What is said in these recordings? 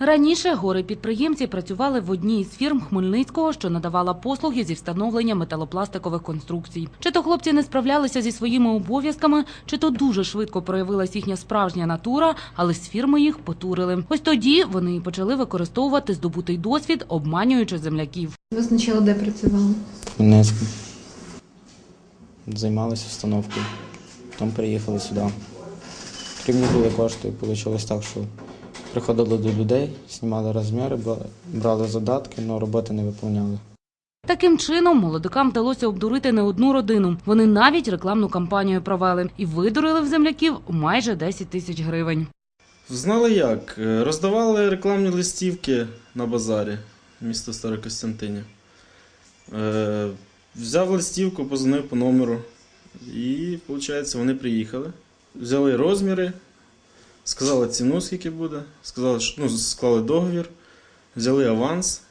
Раніше гори підприємці працювали в одній із фірм Хмельницького, що надавала послуги зі встановлення металопластикових конструкцій. Чи то хлопці не справлялися зі своїми обов'язками, чи то дуже швидко проявилась їхня справжня натура, але з фірми їх потурили. Ось тоді вони і почали використовувати здобутий досвід, обманюючи земляків. Ви спочатку де працювали? Хмельницькому. Займалися установкою. Потім приїхали сюди. Потрібні були кошти. Вийшло так, що приходили до людей, знімали розміри, брали задатки, але роботи не виконували. Таким чином, молодикам вдалося обдурити не одну родину. Вони навіть рекламну кампанію провели і видурили в земляків майже 10 тисяч гривень. Знали як? Е, Роздавали рекламні листівки на базарі місто Старокостянтинів. Е, взяв листівку, позвонив по номеру. І, виходить, вони приїхали. Взяли розміри, сказали ціну, скільки буде, сказали, що, ну, склали договір, взяли аванс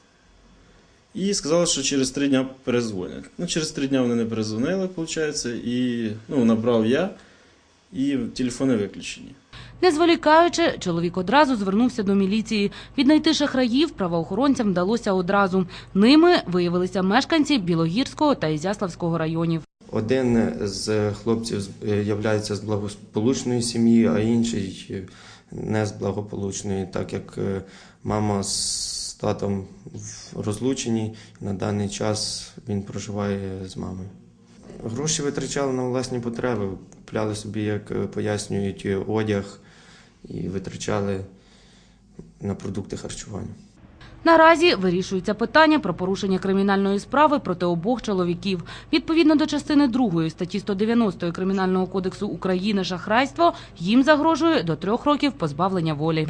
і сказали, що через три дня перезвонять. Ну, через три дня вони не перезвонили, виходить, і ну, набрав я, і телефони виключені. Не зволікаючи, чоловік одразу звернувся до міліції. Віднайти шахраїв правоохоронцям вдалося одразу. Ними виявилися мешканці Білогірського та Ізяславського районів. Один з хлопців е, являється з благополучної сім'ї, а інший е, не з благополучної, так як е, мама з татом в розлученні. На даний час він проживає з мамою. Гроші витрачали на власні потреби, купляли собі, як е, пояснюють, одяг і витрачали на продукти харчування. Наразі вирішується питання про порушення кримінальної справи проти обох чоловіків. Відповідно до частини 2 статті 190 Кримінального кодексу України шахрайство їм загрожує до трьох років позбавлення волі.